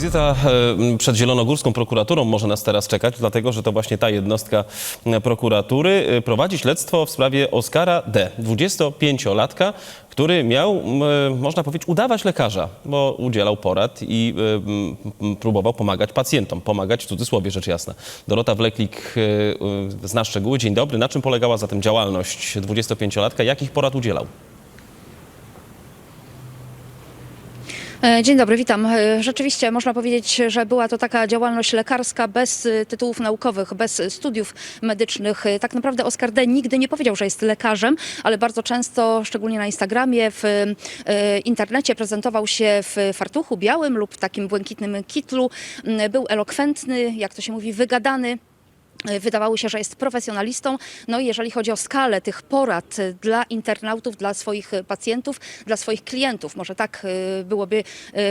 Wizyta e, przed Zielonogórską prokuraturą może nas teraz czekać, dlatego że to właśnie ta jednostka e, prokuratury e, prowadzi śledztwo w sprawie Oskara D., 25-latka, który miał, można powiedzieć, udawać lekarza, bo udzielał porad i próbował pomagać pacjentom. Pomagać w cudzysłowie, rzecz jasna. Dorota Wleklik zna szczegóły. Dzień dobry. Na czym polegała zatem działalność 25-latka? Jakich porad udzielał? Dzień dobry, witam. E, Rzeczywiście można powiedzieć, że była to taka działalność lekarska bez e, tytułów naukowych, bez studiów medycznych. E, Tak naprawdę Oskar D. nigdy nie powiedział, że jest lekarzem, ale bardzo często, szczególnie na Instagramie, w e, internecie prezentował się w fartuchu białym lub takim błękitnym kitlu. Był elokwentny, jak to się mówi, wygadany. Wydawało się, że jest profesjonalistą. No i jeżeli chodzi o skalę tych porad e, dla internautów, dla swoich e, pacjentów, dla swoich klientów, może tak e, byłoby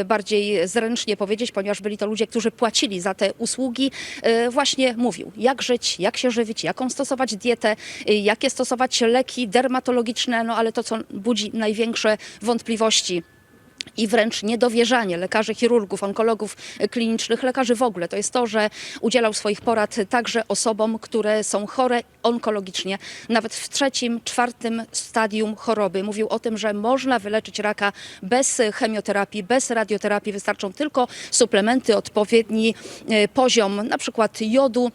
bardziej zręcznie powiedzieć, ponieważ byli to ludzie, którzy płacili za te usługi, właśnie mówił, jak żyć, jak się żywić, jaką stosować dietę, jakie stosować leki dermatologiczne, no ale to, co budzi największe wątpliwości i wręcz niedowierzanie lekarzy, chirurgów, onkologów e, klinicznych, lekarzy w ogóle, to jest to, że udzielał swoich porad także osobom, które są chore onkologicznie, nawet w trzecim, czwartym stadium choroby. Mówił o tym, że można wyleczyć raka bez chemioterapii, bez radioterapii, wystarczą tylko suplementy, odpowiedni e, poziom na przykład jodu,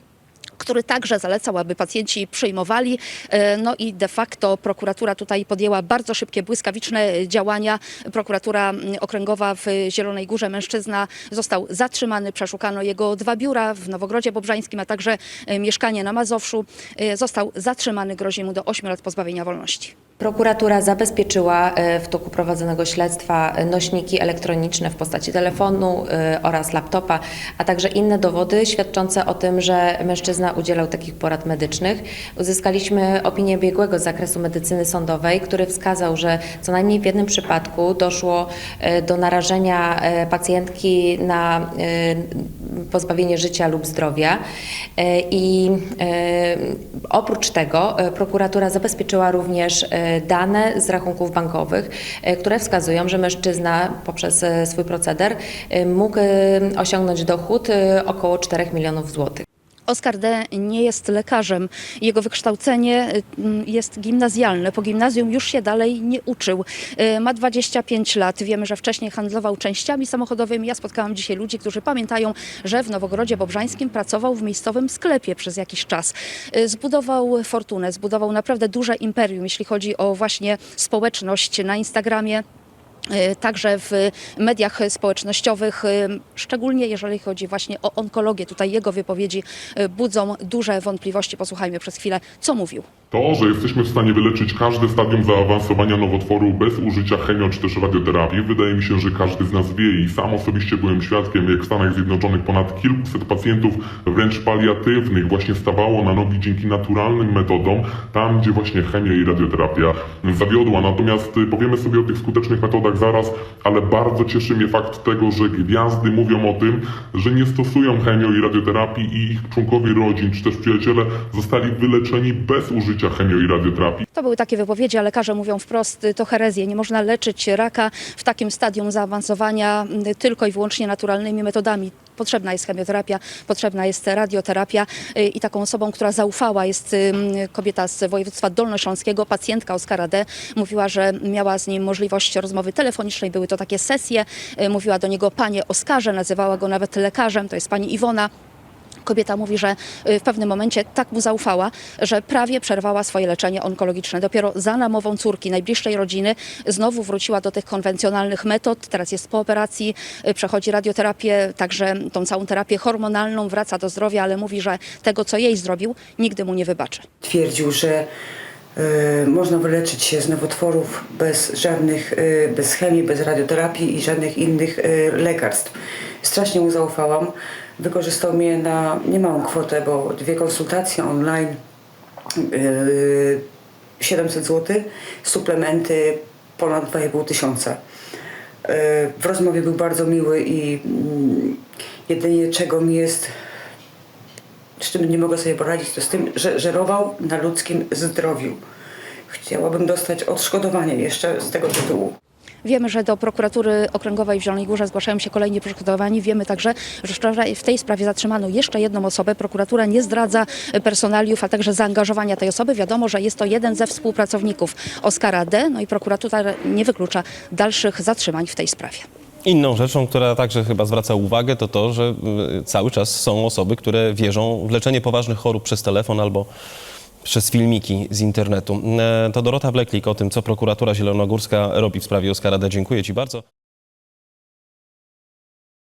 który także zalecał, aby pacjenci przyjmowali. E, No i de facto prokuratura tutaj podjęła bardzo szybkie, błyskawiczne działania. Prokuratura okręgowa w Zielonej Górze, mężczyzna został zatrzymany, przeszukano jego dwa biura w Nowogrodzie Bobrzańskim, a także e, mieszkanie na Mazowszu. E, Został zatrzymany, grozi mu do 8 lat pozbawienia wolności. Prokuratura zabezpieczyła e, w toku prowadzonego śledztwa e, nośniki elektroniczne w postaci telefonu e, oraz laptopa, a także inne dowody świadczące o tym, że mężczyzna udzielał takich porad medycznych. Uzyskaliśmy opinię biegłego z zakresu medycyny sądowej, który wskazał, że co najmniej w jednym przypadku doszło do narażenia pacjentki na pozbawienie życia lub zdrowia. E, I e, oprócz tego e, prokuratura zabezpieczyła również dane z rachunków bankowych, które wskazują, że mężczyzna poprzez swój proceder mógł osiągnąć dochód około 4 milionów złotych. Oskar D. nie jest lekarzem. Jego wykształcenie y, jest gimnazjalne. Po gimnazjum już się dalej nie uczył. Y, Ma 25 lat. Wiemy, że wcześniej handlował częściami samochodowymi. Ja spotkałam dzisiaj ludzi, którzy pamiętają, że w Nowogrodzie Bobrzańskim pracował w miejscowym sklepie przez jakiś czas. Y, Zbudował fortunę, zbudował naprawdę duże imperium, jeśli chodzi o właśnie społeczność na Instagramie. Y, Także w mediach społecznościowych, y, szczególnie jeżeli chodzi właśnie o onkologię. Tutaj jego wypowiedzi y, budzą duże wątpliwości. Posłuchajmy przez chwilę, co mówił. To, że jesteśmy w stanie wyleczyć każde stadium zaawansowania nowotworu bez użycia chemio czy też radioterapii, wydaje mi się, że każdy z nas wie i sam osobiście byłem świadkiem, jak w Stanach Zjednoczonych ponad kilkuset pacjentów wręcz paliatywnych właśnie stawało na nogi dzięki naturalnym metodom, tam gdzie właśnie chemia i radioterapia zawiodła. Natomiast powiemy sobie o tych skutecznych metodach zaraz, ale bardzo cieszy mnie fakt tego, że gwiazdy mówią o tym, że nie stosują chemio i radioterapii i ich członkowie rodzin czy też przyjaciele zostali wyleczeni bez użycia chemio i radioterapii. To były takie wypowiedzi, a lekarze mówią wprost, y, to herezję. Nie można leczyć raka w takim stadium zaawansowania y, tylko i wyłącznie naturalnymi metodami. Potrzebna jest chemioterapia, potrzebna jest radioterapia y, i taką osobą, która zaufała jest kobieta z województwa dolnośląskiego, pacjentka Oskara D. Mówiła, że miała z nim możliwość rozmowy telefonicznej, były to takie sesje. Y, Mówiła do niego panie Oskarze, nazywała go nawet lekarzem, to jest pani Iwona. Kobieta mówi, że y, w pewnym momencie tak mu zaufała, że prawie przerwała swoje leczenie onkologiczne. Dopiero za namową córki, najbliższej rodziny, znowu wróciła do tych konwencjonalnych metod. Teraz jest po operacji, y, przechodzi radioterapię, także tą całą terapię hormonalną, wraca do zdrowia, ale mówi, że tego, co jej zrobił, nigdy mu nie wybaczy. Twierdził, że y, można wyleczyć się z nowotworów bez żadnych, y, bez chemii, bez radioterapii i żadnych innych y, lekarstw. Strasznie mu zaufałam. Wykorzystał mnie na niemałą kwotę, bo dwie konsultacje online, y, 700 zł, suplementy ponad 2,5 tysiąca. Y, W rozmowie był bardzo miły i mm, jedynie czego mi jest z czym nie mogę sobie poradzić, to z tym, że żerował na ludzkim zdrowiu. Chciałabym dostać odszkodowanie jeszcze z tego tytułu. Wiemy, że do prokuratury okręgowej w Zielonej Górze zgłaszają się kolejni poszkodowani. Wiemy także, że wczoraj w tej sprawie zatrzymano jeszcze jedną osobę. Prokuratura nie zdradza personaliów, a także zaangażowania tej osoby. Wiadomo, że jest to jeden ze współpracowników Oskara D. No i prokuratura nie wyklucza dalszych zatrzymań w tej sprawie. Inną rzeczą, która także chyba zwraca uwagę, to to, że y, cały czas są osoby, które wierzą w leczenie poważnych chorób przez telefon albo przez filmiki z internetu. E, To Dorota Bleklik o tym, co prokuratura zielonogórska robi w sprawie Oskara. Dziękuję Ci bardzo.